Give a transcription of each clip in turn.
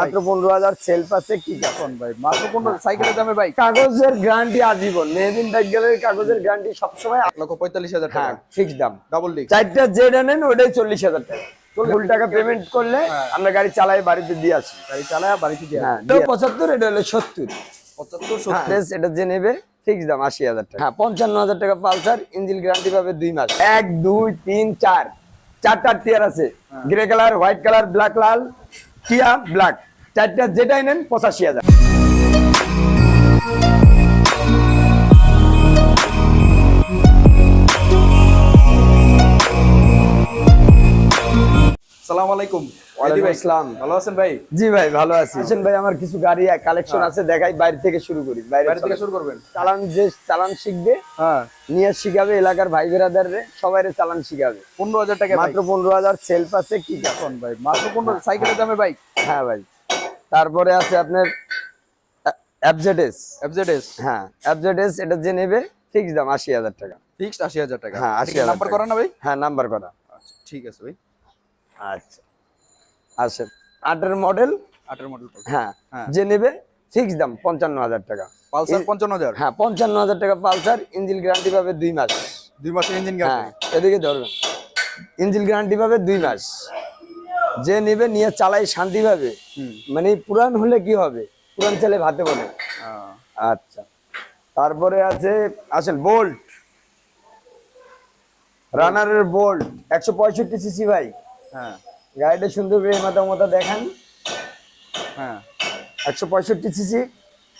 মাত্র পনেরো হাজার সেলফ আছে কি কোন ভাই? মাত্র পনেরো সাইকেলের দামে ভাই। কাগজের গ্যারান্টি আজীবন। মেহদিন কাগজের গ্যারান্টি সবসময় এক লক্ষ পঁয়তাল্লিশ হাজার হ্যাঁ টাকা ফিক্স দাম। ডাবল ডিস্ক চারটা জেড নেন ওটাই চল্লিশ হাজার টাকা। ফুল টাকা পেমেন্ট করলে হ্যাঁ। আমরা গাড়ি চালাই বাড়িতে দিয়ে আসি। গাড়ি চালায় বাড়িতে দিয়ে হ্যাঁ পঁচাত্তর এটা হলো সত্তর। পঁচাত্তর হ্যাঁ, সত্তর। এটা যে নেবে ফিক্স দাম আশি হাজার টাকা। হ্যাঁ পঞ্চান্ন হাজার টাকা পালসার ইঞ্জিন গ্যারান্টি পাবে দুই মাস। এক দুই তিন চার। চারটা টিয়ার আছে। Grey colour white colour black লাল। টিয়া ব্ল্যাক চারটা যেটাই নেন পঁচাশি হাজার। আলাইকুম। ভালো আছেন ভাই? জি ভাই ভালো আছি। হোসেন ভাই আমার কিছু গাড়ি কালেকশন আছে দেখাই বাইরে থেকে শুরু করি বাইরে থেকে শুরু করবেন। চালান যে চালান শিখবে হ্যাঁ। নিয়ে শিখাবে এলাকার ভাই বেরাদার সবাই চালান শিখাবে। পনেরো হাজার টাকা মাত্র পনেরো হাজার সেলফ আছে কি ভাই মাত্র পনেরো সাইকেলের দামে বাইক হ্যাঁ ভাই। তারপরে আছে আপনার অ্যাবজেডেস হ্যাঁ অ্যাবজেডেস এটা যে নেবে ফিক্স দাম আশি হাজার টাকা। ফিক্সড আশি হাজার টাকা। হ্যাঁ আশি নাম্বার করা না ভাই? হ্যাঁ নাম্বার করা। আচ্ছা ঠিক আছে ভাই। আচ্ছা। আসেন আটের মডেল আটের মডেল হ্যাঁ হ্যাঁ। যে নেবে ফিক্স দাম পঞ্চান্ন হাজার টাকা। পালসার পঞ্চান্ন হাজার? হ্যাঁ পঞ্চান্ন হাজার টাকা পালসার ইঞ্জিন গ্যারান্টি পাবে দুই মাস। দুই মাসের ইঞ্জিন হ্যাঁ গ্যারান্টি এদিকে ধরবেন। ইঞ্জিন গ্যারান্টি পাবে দুই মাস। যে নেবে নিয়ে চালাই শান্তি পাবে মানে পুরান হলে কি হবে? পুরান চালে ভাতে বলে। আচ্ছা। তারপরে আছে আসেন বোল্ট রানারের বোল্ট একশো পঁয়ষট্টি সিসি ভাই। হ্যাঁ। গাড়িটা সুন্দর করে মাথা মতো দেখান। হ্যাঁ। একশো পঁয়ষট্টি সিসি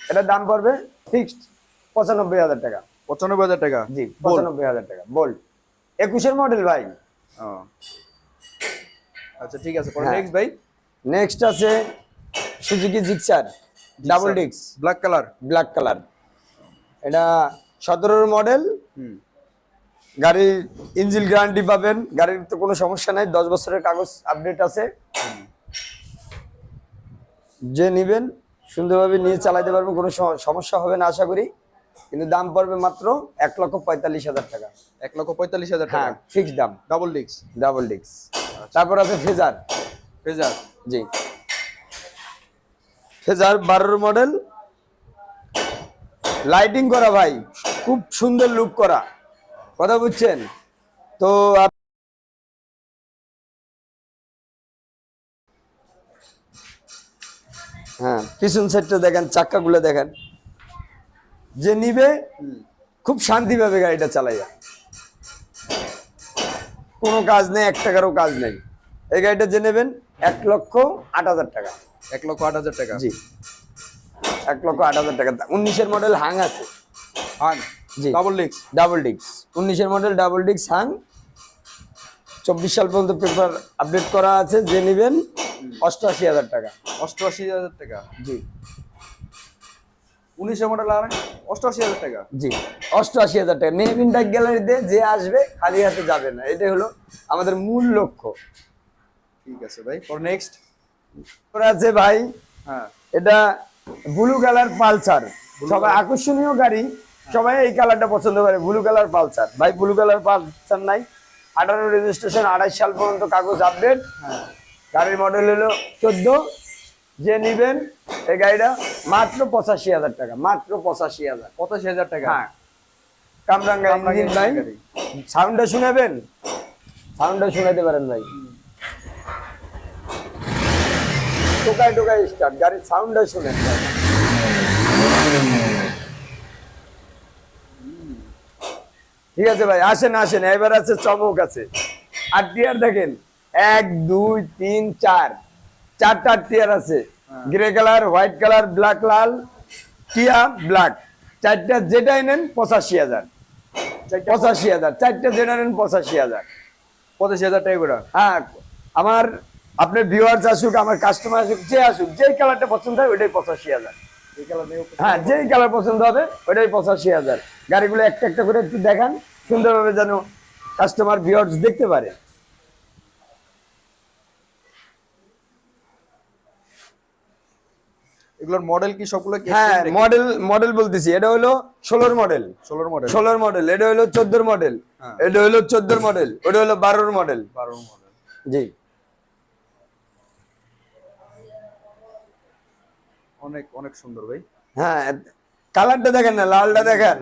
এটা দাম পড়বে ফিক্সড পঁচানব্বই হাজার টাকা। পঁচানব্বই হাজার টাকা? জি পঁচানব্বই হাজার টাকা বোল্ট একুশের মডেল ভাই। আচ্ছা ঠিক আছে হ্যাঁ। নেক্সট ভাই। নেক্সট আছে সুজুকি জিক্সার ডাবল ডিক্স ব্ল্যাক কালার ব্ল্যাক কালার এটা সতেরোর মডেল হুম। গাড়ির ইঞ্জিন গ্যারান্টি পাবেন গাড়ির তো কোনো সমস্যা নাই দশ বছরের কাগজ আপডেট আছে। যে নিবেন সুন্দরভাবে নিয়ে চালাইতে পারবেন কোনো সমস্যা হবে না আশা করি। কিন্তু দাম পড়বে মাত্র এক লক্ষ পঁয়তাল্লিশ হাজার টাকা। এক লক্ষ পঁয়তাল্লিশ হাজার হ্যাঁ টাকা? ফিক্স দাম। ডাবল ডিক্স ডাবল ডিক্স তারপর আছে ফেজার ফেজার জি। ফেজার বারোর মডেল লাইটিং করা ভাই খুব সুন্দর লুক করা। কথা বুঝছেন? তো হ্যাঁ পিছন সাইডটা দেখেন চাক্কাগুলো দেখেন। যে নিবে খুব শান্তি পাবে গাড়িটা চালাইয়া। কোনো কাজ নেই এক টাকারও কাজ নেই। এই গাড়িটা যে নেবেন এক লক্ষ আট হাজার টাকা। এক লক্ষ আট হাজার টাকা? জি। এক লক্ষ আট হাজার টাকা। উনিশের মডেল হাং আছে। জি। ডাবল ডিস্ক ডাবল ডিক্স উনিশের মডেল ডাবল ডিক্স চব্বিশ সাল পর্যন্ত পেপার আপডেট করা আছে যে নেবেন অষ্টআশি হাজার টাকা। অষ্টআশি হাজার টাকা? জি। মডেল আর অষ্টআশি হাজার টাকা? জি। অষ্টআশি হাজার টাকা। মেহবিন ডাক গ্যালারিতে যে আসবে খালি হাতে যাবে না। এটাই হলো আমাদের মূল লক্ষ্য। ঠিক আছে ভাই নেক্সট আছে ভাই হ্যাঁ। এটা ব্লু কালার পালসার। সবাই আকর্ষণীয় গাড়ি। সবাই এই কালারটা পছন্দ করে ব্লু কালার পালসার। ভাই ব্লু কালার পালসার নাই। আঠারো রেজিস্ট্রেশন আঠাশ সাল পর্যন্ত কাগজ আপডেট গাড়ির মডেল হলো চোদ্দ। যে নিবেন এই গাড়িটা মাত্র পঁচাশি হাজার টাকা মাত্র পঁচাশি হাজার। পঁচাশি হাজার টাকা? হ্যাঁ। কামরাঙ্গা ইঞ্জিন ভাই। সাউন্ডটা শুনাবেন? সাউন্ডটা শুনাতে পারেন ভাই। টোকায় টোকায় স্টার্ট গাড়ির সাউন্ডটা শুনেন ভাই। ঠিক আছে ভাই আসেন আসেন এবার আছে চমক আছে। আর টিয়ার দেখেন এক দুই তিন চার। চারটা টিয়ার আছে। Grey colour white colour black লাল টিয়া ব্ল্যাক চারটা যেটাই নেন পঁচাশি হাজার। পঁচাশি হাজার। চারটা যেটা নেন পঁচাশি হাজার। পঁচাশি হাজার টাকা করে? হ্যাঁ আমার আপনার ভিউয়ার্স আসুক আমার কাস্টমার আসুক যে আসুক যেই কালারটা পছন্দ হয় ওইটাই পঁচাশি হাজার। হ্যাঁ যেই কালার পছন্দ হবে ওইটাই পঁচাশি হাজার। গাড়িগুলো একটা একটা করে একটু দেখান। সুন্দরভাবে যেন কাস্টমার ভিউয়ার্স দেখতে পারে। এগুলোর মডেল কি সবগুলো কি হ্যাঁ মডেল মডেল বলতেছি। এটা হলো ষোলোর মডেল ষোলোর মডেল ষোলোর মডেল এটা হলো চোদ্দোর মডেল হ্যাঁ। এটা হলো চোদ্দোর মডেল ওটা হলো বারোর মডেল বারোর মডেল জি। অনেক অনেক সুন্দর ভাই। হ্যাঁ কালারটা দেখেন না লালটা দেখেন।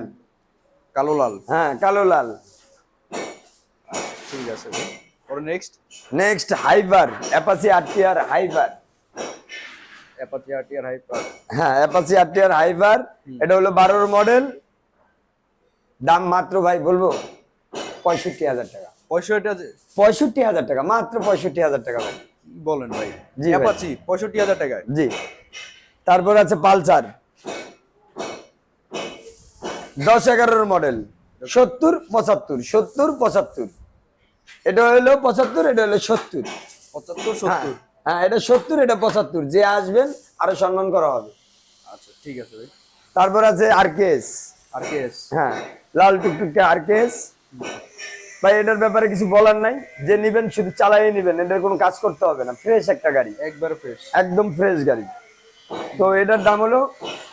কালো লাল। হ্যাঁ কালো লাল। ঠিক আছে। পরে next next hyper Apache RTR hyper Apache RTR hyper হ্যাঁ অ্যাপাসি আরটিআর হাইবার এটা হলো বারোর মডেল দাম মাত্র ভাই বলব পঁয়ষট্টি হাজার টাকা। পঁয়ষট্টি আছে পঁয়ষট্টি হাজার টাকা মাত্র পঁয়ষট্টি হাজার টাকা ভাই। বলেন ভাই? অ্যাপাচি পঁয়ষট্টি হাজার টাকায়। জি। তারপর আছে পালসার। দশ এগারোর মডেল। সত্তর পঁচাত্তর। সত্তর পঁচাত্তর। এটা হলো পঁচাত্তর এটা হলো সত্তর। পঁচাত্তর হ্যাঁ সত্তর। হ্যাঁ এটা সত্তর এটা পঁচাত্তর। যে আসবেন আরও সম্মান করা হবে। আচ্ছা ঠিক আছে ভাই। তারপর আছে আরকেএস আর কেস হ্যাঁ লাল টুকটুকে আরকেএস ভাই এটার ব্যাপারে কিছু বলার নাই। যে নিবেন শুধু চালাই নিবেন। এটার কোনো কাজ করতে হবে না। ফ্রেশ একটা গাড়ি। একবার ফ্রেশ। একদম ফ্রেশ গাড়ি। তো এটার দাম হলো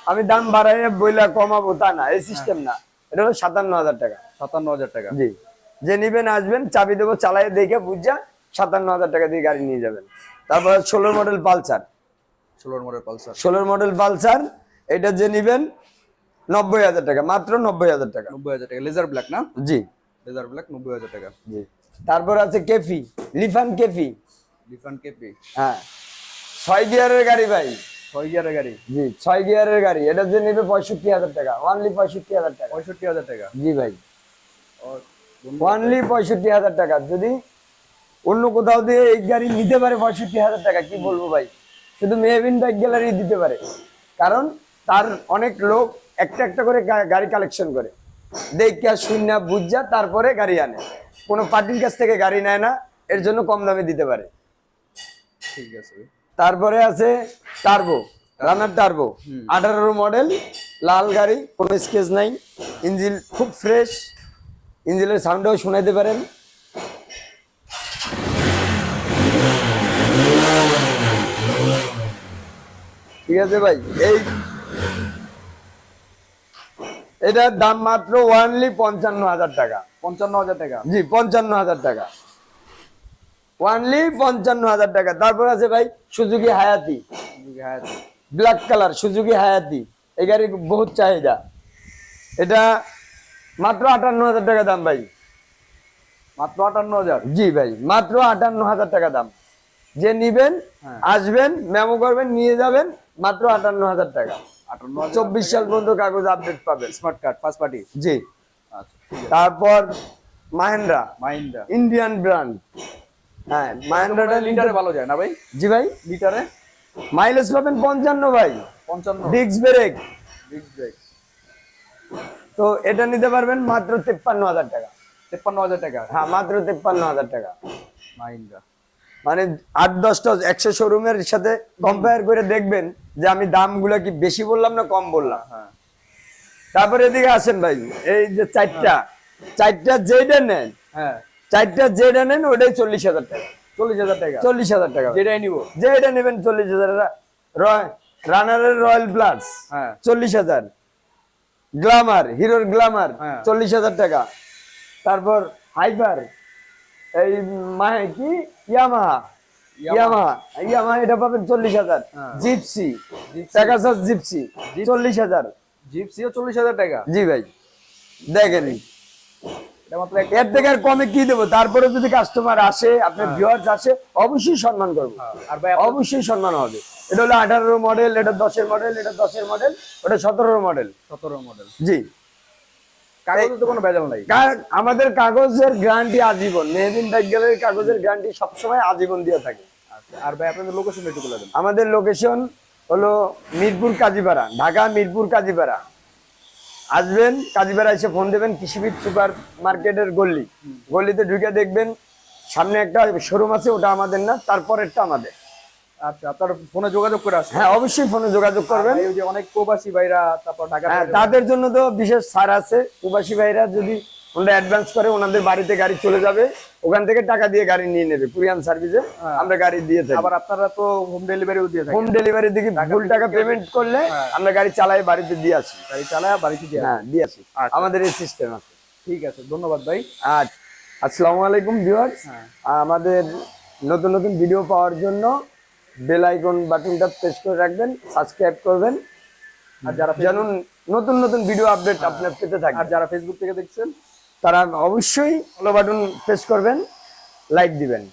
আমি দাম বাড়াইয়ে বইলা কমাবো তা না এই সিস্টেম না। এটা হলো সাতান্ন হাজার টাকা। সাতান্ন হাজার টাকা। জি। যে নিবেন আসবেন চাবি দেবো চালাই দেখে বুঝা সাতান্ন হাজার টাকা দিয়ে গাড়ি নিয়ে যাবেন। তারপর ষোলোর মডেল পালসার। ষোলোর মডেল পালসার। ষোলোর মডেল পালসার এটা যে নিবেন নব্বই হাজার টাকা মাত্র নব্বই হাজার টাকা। নব্বই হাজার টাকা। লেজার ব্ল্যাক না? জি। লেজার ব্ল্যাক নব্বই হাজার টাকা। জি। তারপর আছে কেফি লিফান কেফি ডিফারেন্ট কেপি হ্যাঁ। ছয় গিয়ারের গাড়ি ভাই। ছয় গিয়ারের গাড়ি? জি ছয় গিয়ারের গাড়ি। এটা যে নেবে পঁয়ষট্টি হাজার টাকা। অনলি পঁয়ষট্টি হাজার টাকা। পঁয়ষট্টি হাজার টাকা? জি ভাই। অনলি পঁয়ষট্টি হাজার টাকা। যদি অন্য কোথাও দিয়ে এই গাড়ি নিতে পারে পঁয়ষট্টি হাজার টাকা কি বলব ভাই? শুধু মেহবিন বাইক গ্যালারি দিতে পারে। কারণ তার অনেক লোক একটা একটা করে গাড়ি কালেকশন করে। দেখে শূন্য বুঝা তারপরে গাড়ি আনে। কোনো পার্টির কাছ থেকে গাড়ি নেয় না। এর জন্য কম দামে দিতে পারে। ঠিক আছে। তারপরে আছে টার্বো রানার টার্বো। আঠারো মডেল লাল গাড়ি কোনো স্কেচ নাই। ইঞ্জিন খুব ফ্রেশ। ইঞ্জিনের সাউন্ডও শোনাইতে পারেন। ঠিক আছে ভাই এই এটার দাম মাত্র ওয়ানলি পঞ্চান্ন হাজার টাকা। পঞ্চান্ন হাজার টাকা। জি পঞ্চান্ন হাজার টাকা। ওয়ানলি পঞ্চান্ন হাজার টাকা। তারপর আছে ভাই সুজুকি হায়াতি। হ্যাঁ ব্ল্যাক কালার সুজুকি হায়াতি। এই গাড়ির বহুত চাহিদা। এটা মাত্র আটান্ন হাজার টাকা দাম ভাই। মাত্র আটান্ন হাজার জি ভাই মাত্র আটান্ন হাজার টাকা দাম। যে নিবেন হ্যাঁ। আসবেন মেমো করবেন নিয়ে যাবেন মাত্র আটান্ন হাজার টাকা চব্বিশ সাল পর্যন্ত কাগজ আপডেট পাবেন। স্মার্ট কার্ড ফার্স্ট পার্টি জি। আচ্ছা তারপর মাহেন্দ্রা। মাইন্ডা ইন্ডিয়ান ব্র্যান্ড হ্যাঁ মাহেন্দ্রাটা লিটারে ভালো যায় না ভাই? জি ভাই। লিটারে মাইলেজ পাবেন পঞ্চান্ন ভাই। পঞ্চান্ন। Disc brake. ডিস্ক ব্রেক তো এটা নিতে পারবেন মাত্র তেপ্পান্ন হাজার টাকা। তেপ্পান্ন হাজার টাকা? হ্যাঁ মাত্র তেপ্পান্ন হাজার টাকা। মাইন্ডা মানে আট দশটা একশো শোরুমের সাথে কম্পেয়ার করে দেখবেন যে আমি দামগুলো কি বেশি বললাম না কম বললাম। হ্যাঁ তারপরে এদিকে আসেন ভাই এই যে চারটা। চারটা যেটা নেন হ্যাঁ। চারটা যেটা নেন ওটাই চল্লিশ হাজার টাকা। চল্লিশ হাজার টাকা। চল্লিশ হাজার টাকা। যেটাই নিব। যেটা নেবেন চল্লিশ হাজার। রানারের রয়্যাল প্লাস হ্যাঁ। চল্লিশ হাজার। গ্লামার হিরোর গ্লামার হ্যাঁ। চল্লিশ হাজার টাকা। তারপর হাইপার এই মাহে কি? ইয়ামাহা। ইয়ামাহা। ইয়ামাহা। এটা পাবেন চল্লিশ হাজার। হ্যাঁ। Gypsy Gypsy. চল্লিশ হাজার। জিপসিও চল্লিশ হাজার টাকা। জি ভাই। দেখেন। এর থেকে আর কমে কি দেবো? তারপরে যদি কাস্টমার আসে আপনার হ্যাঁ। ভিউয়ার্স আসে অবশ্যই সম্মান করব। আর অবশ্যই সম্মান হবে। এটা হলো আঠারো মডেল এটা দশের মডেল এটা দশের মডেল ওটা সতেরো মডেল সতেরো মডেল জি। আমাদের কাগজের গ্যারান্টি আজীবন মেহদিন বাইক কাগজের গ্যারান্টি সবসময় আজীবন দিয়ে থাকে। আচ্ছা আর ভাই আপনাদের লোকেশন একটু বলে দেন। আমাদের লোকেশন হলো মিরপুর কাজীপাড়া ঢাকা মিরপুর কাজীপাড়া। আসবেন কাজীপাড়া এসে ফোন দেবেন কৃষিবিদ সুপার মার্কেটের গল্লি গল্লিতে ঢুকে দেখবেন সামনে একটা শোরুম আছে ওটা আমাদের না তারপরেরটা আমাদের। আচ্ছা আপনার ফোনে যোগাযোগ করে আসবেন? হ্যাঁ অবশ্যই ফোনে যোগাযোগ করবেন। এই যে অনেক প্রবাসী ভাইরা তারপর ঢাকা হ্যাঁ তাদের জন্য তো বিশেষ ছাড় আছে। প্রবাসী ভাইরা যদি ওনারা অ্যাডভান্স করে ওনাদের বাড়িতে গাড়ি চলে যাবে ওখান থেকে টাকা দিয়ে গাড়ি নিয়ে নেবে কুরিয়ান সার্ভিসে আমরা গাড়ি দিয়ে থাকি। আবার আপনারা তো হোম ডেলিভারিও দিয়ে থাকেন। হোম ডেলিভারি দিকে ফুল টাকা পেমেন্ট করলে আমরা গাড়ি চালাই বাড়িতে দিয়ে আসি। গাড়ি চালায় বাড়িতে দিয়ে হ্যাঁ দিয়ে আসি। আচ্ছা। আমাদের এই সিস্টেম আছে। ঠিক আছে ধন্যবাদ ভাই। আর আসসালামু আলাইকুম ভিউয়ার্স হ্যাঁ। আমাদের নতুন নতুন ভিডিও পাওয়ার জন্য বেল আইকন বাটনটা প্রেস করে রাখবেন সাবস্ক্রাইব করবেন। আর যারা যেন নতুন নতুন ভিডিও আপডেট আপনার পেতে আর যারা ফেসবুক থেকে দেখছেন তারা অবশ্যই ফলো বাটন প্রেস করবেন লাইক দিবেন।